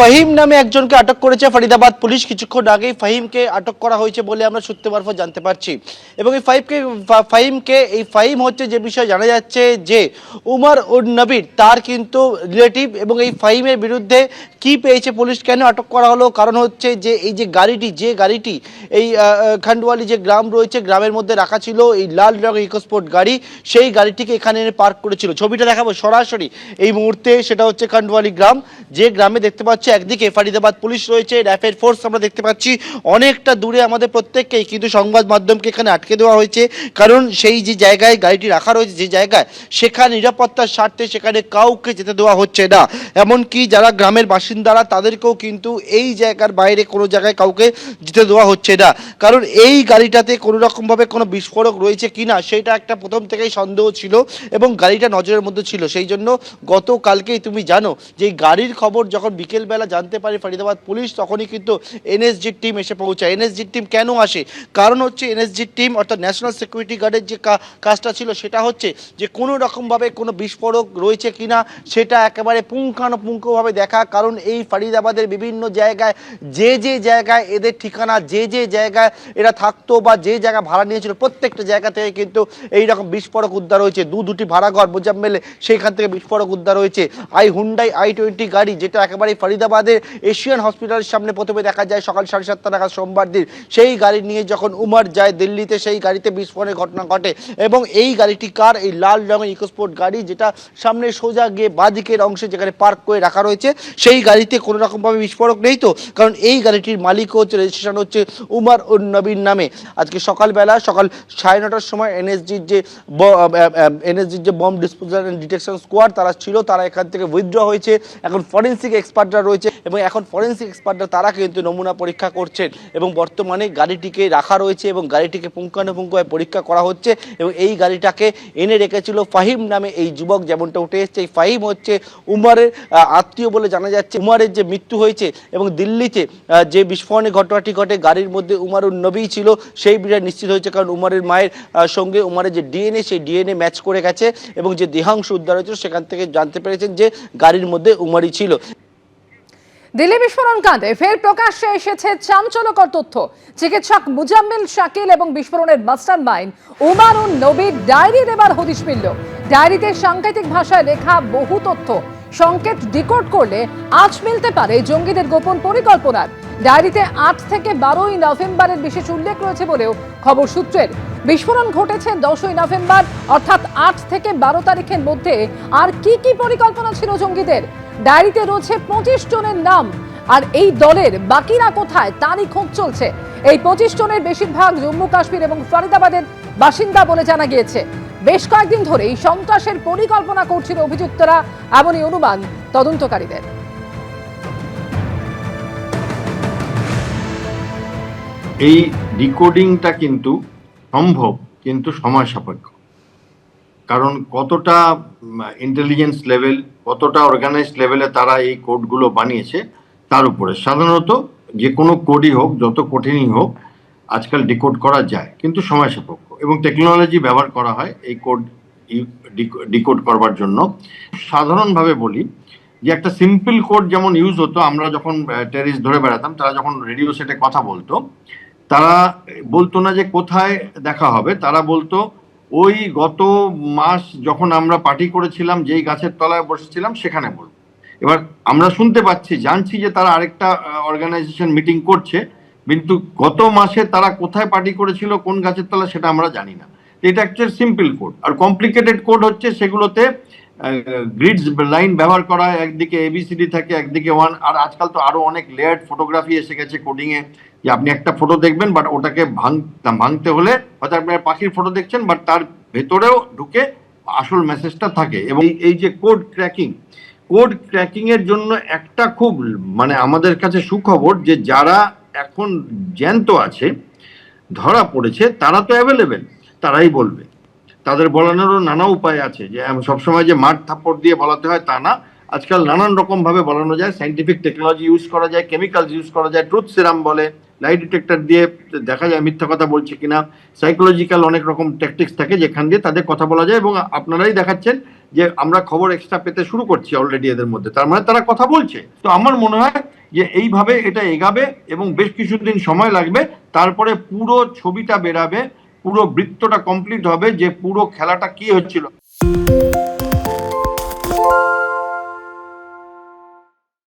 ফাহিম নামে একজনকে আটক করেছে ফরিদাবাদ পুলিশ। কিছুক্ষণ আগেই ফাহিমকে আটক করা হয়েছে বলে আমরা সূত্রে মারফত জানতে পারছি। এবং এই ফাহিমকে ফাহিমকে, এই ফাহিম হচ্ছে যে বিষয়ে জানা যাচ্ছে যে উমর উন নবীর তার কিন্তু রিলেটিভ এবং এই ফাহিমের বিরুদ্ধে কি পেয়েছে পুলিশ? কেন আটক করা হলো? কারণ হচ্ছে যে এই যে গাড়িটি যে গাড়িটি এই আহ, যে গ্রাম রয়েছে গ্রামের মধ্যে রাখা ছিল এই লাল রঙের ইকোস্পোর্ট গাড়ি সেই গাড়িটিকে এখানে এনে পার্ক করেছিল। ছবিটা দেখাবো সরাসরি এই মুহূর্তে সেটা হচ্ছে খান্ডুয়ালি গ্রাম। যে গ্রামে দেখতে পাচ্ছি একদিকে ফারিদাবাদ পুলিশ রয়েছে র্যাপিড ফোর্স আমরা দেখতে পাচ্ছি। অনেকটা দূরে আমাদের প্রত্যেককেই কিন্তু সংবাদ মাধ্যমকে এখানে আটকে দেওয়া হয়েছে। কারণ সেই যে জায়গায় গাড়িটি রাখা রয়েছে যে জায়গায় সেখানে নিরাপত্তার স্বার্থে সেখানে কাউকে যেতে দেওয়া হচ্ছে না। এমনকি যারা গ্রামের বাসিন্দারা তাদেরকেও কিন্তু এই জায়গার বাইরে কোনো জায়গায় কাউকে যেতে দেওয়া হচ্ছে না। কারণ এই গাড়িটাতে কোনো রকমভাবে কোনো বিস্ফোরক রয়েছে কি না সেটা একটা প্রথম থেকেই সন্দেহ ছিল এবং গাড়িটা নজরের মধ্যে ছিল। সেই জন্য গতকালকেই তুমি জানো যে গাড়ির খবর যখন বিকেলবেলা জানতে পারে ফরিদাবাদ পুলিশ, তখনই কিন্তু এনএসজির টিম এসে পৌঁছায়। এনএসজির টিম কেন আসে? কারণ হচ্ছে এনএসজির টিম অর্থাৎ ন্যাশনাল সিকিউরিটি গার্ডের যে কাজটা ছিল সেটা হচ্ছে যে কোনো রকমভাবে কোনো বিস্ফোরক রয়েছে কিনা সেটা একেবারে পুঙ্খানুপুঙ্খভাবে দেখা। কারণ এই ফরিদাবাদের বিভিন্ন জায়গায়, যে যে জায়গায় এদের ঠিকানা, যে যে জায়গায় এরা থাকতো বা যে জায়গা ভাড়া নিয়েছিল, প্রত্যেকটা জায়গা থেকে কিন্তু এইরকম বিস্ফোরক উদ্ধার হয়েছে। দু দুটি ভাড়াঘর মোজাম্মেলে সেইখান থেকে বিস্ফোরক উদ্ধার হয়েছে। আই হুন্ডাই আই টোয়েন্টি গাড়ি, যেটা একেবারে ফরিদাবাদের এশিয়ান হসপিটালের সামনে প্রথমে দেখা যায় সকাল সাড়ে সাতটা নাগাদ সোমবার দিন। সেই গাড়ি নিয়ে যখন উমার যায় দিল্লিতে, সেই গাড়িতে বিস্ফোরণের ঘটনা ঘটে এবং এই গাড়িটি কার? এই লাল রঙের ইকোস্পোর্ট গাড়ি, যেটা সামনে সোজা গিয়ে বাঁদিকের অংশে যেখানে পার্ক করে রাখা রয়েছে, সেই গাড়িতে কোনো রকমভাবে বিস্ফোরক নেই তো? কারণ এই গাড়িটির মালিক হচ্ছে রেজিস্ট্রেশন হচ্ছে উমার উন নবীর নামে। আজকে সকালবেলা, সকাল সাড়ে নটার সময় এনএসজির যে এনএসজির যে bomb disposal and detection squad তারা ছিল, তারা এখান থেকে উইথড্র হয়েছে। এখন ফরেন্সিক এক্সপার্টরা রয়েছে এবং এখন ফরেন্সিক এক্সপার্টরা তারা কিন্তু নমুনা পরীক্ষা করছেন এবং বর্তমানে গাড়িটিকে রাখা রয়েছে এবং গাড়িটিকে পুঙ্খানুপুঙ্খভাবে পরীক্ষা করা হচ্ছে এবং এই গাড়িটাকে এনে রেখেছিল ফাহিম নামে এই যুবক, যেমনটা উঠে এসছে। এই ফাহিম হচ্ছে উমারের আত্মীয় বলে জানা যাচ্ছে। উমারের যে মৃত্যু হয়েছে এবং দিল্লিতে যে বিস্ফোরণের ঘটনাটি ঘটে, গাড়ির মধ্যে উমারুন নবী ছিল, সেই বিষয়ে নিশ্চিত হয়েছে কারণ উমারের মায়ের সঙ্গে উমারের যে ডিএনএ, সেই ডিএনএ ম্যাচ করে গেছে এবং যে দেহাংশ উদ্ধার হয়েছিল, সেখান থেকে জানতে পেরেছেন যে গাড়ির মধ্যে উমারই ছিল। দিল্লি বিস্ফোরণ কাণ্ডে ফের প্রকাশ্যে এসেছে চাঞ্চল্যকর তথ্য। চিকিৎসক মুজাম্মিল শাকিল এবং বিস্ফোরণের মাস্টার মাইন্ড উমারুন নবীর ডায়েরি দেবার হদিশ মিলল। ডায়েরিতে সাংকেতিক ভাষায় লেখা বহু তথ্য। সংকেত ডিকোড করলে আজ মিলতে পারে জঙ্গিদের গোপন পরিকল্পনার। ডায়েরিতে আট থেকে বারোই নভেম্বরের বিশেষ উল্লেখ রয়েছে বলেও খবর সূত্রের। বিস্ফোরণ ঘটেছে দশই নভেম্বর, অর্থাৎ আট থেকে বারো তারিখের মধ্যে। আর কি কি পরিকল্পনা ছিল জঙ্গিদের? ডায়েরিতে রয়েছে পঁচিশ জনের নাম। আর এই দলের বাকিরা কোথায়? তারই খোঁজ চলছে। এই পঁচিশ জনের বেশিরভাগ জম্মু কাশ্মীর এবং ফরিদাবাদের বাসিন্দা বলে জানা গিয়েছে। বেশ কয়েকদিন ধরেই সন্ত্রাসের পরিকল্পনা করছিল অভিযুক্তরা, এমনই অনুমান তদন্তকারীদের। এই ডিকোডিংটা কিন্তু সম্ভব, কিন্তু সময় সাপেক্ষ কারণ কতটা ইন্টেলিজেন্স লেভেল কতটা অর্গানাইজড লেভেলে তারা এই কোডগুলো বানিয়েছে, তার উপরে। সাধারণত যে কোনো কোডই হোক, যত কঠিনই হোক, আজকাল ডিকোড করা যায়, কিন্তু সময় সাপেক্ষ এবং টেকনোলজি ব্যবহার করা হয় এই কোড ডিকোড করবার জন্য। সাধারণভাবে বলি যে একটা সিম্পল কোড যেমন ইউজ হতো, আমরা যখন টেরিস ধরে বেড়াতাম, তারা যখন রেডিও সেটে কথা বলতো, তারা বলতো না যে কোথায় দেখা হবে, তারা বলতো, ওই গত মাস যখন আমরা পার্টি করেছিলাম, যেই গাছের তলায় বসেছিলাম, সেখানে বলব। এবার আমরা শুনতে পাচ্ছি, জানছি যে তারা আরেকটা অর্গানাইজেশন মিটিং করছে কিন্তু গত মাসে তারা কোথায় পার্টি করেছিল, কোন গাছের তলা সেটা আমরা জানি না। এটা একটা সিম্পল কোড আর কমপ্লিকেটেড কোড হচ্ছে সেগুলোতে গ্রিডস লাইন ব্যবহার করা হয় একদিকে এবিসিডি থাকে, একদিকে ওয়ান আর আজকাল তো আরও অনেক লেয়ার্ড ফটোগ্রাফি এসে গেছে কোডিং এ যে আপনি একটা ফটো দেখবেন বাট ওটাকে ভাঙ, ভাঙতে হলে হয়তো আপনি পাখির ফটো দেখছেন বাট তার ভেতরেও ঢুকে আসল মেসেজটা থাকে। এবং এই- যে কোড ক্র্যাকিং কোড ক্র্যাকিং এর জন্য একটা খুব মানে আমাদের কাছে সুখবর যে যারা এখন জ্যান্ত আছে, ধরা পড়েছে, তারা তো অ্যাভেলেবেল তারাই বলবে। তাদের বলানোরও নানা উপায় আছে, যে সবসময় যে মাঠ থাপ্পড় দিয়ে বলাতে হয় তা না। আজকাল নানান রকমভাবে বলানো যায় সাইন্টিফিক টেকনোলজি ইউজ করা যায় কেমিক্যালস ইউজ করা যায় ট্রুথ সিরাম বলে। লাইট ডিটেক্টর দিয়ে দেখা যায় মিথ্যা কথা বলছে কিনা। সাইকোলজিক্যাল অনেক রকম ট্যাকটিক্স থাকে যেখান দিয়ে তাদের কথা বলা যায় এবং আপনারাই দেখাচ্ছেন যে আমরা খবর এক্সট্রা পেতে শুরু করছি অলরেডি এদের মধ্যে। তার মানে তারা কথা বলছে। তো আমার মনে হয় যে এইভাবে এটা এগাবে এবং বেশ কিছুদিন সময় লাগবে। তারপরে পুরো ছবিটা বেরাবে, পুরো বৃত্তটা কমপ্লিট হবে যে পুরো খেলাটা কি হচ্ছিল।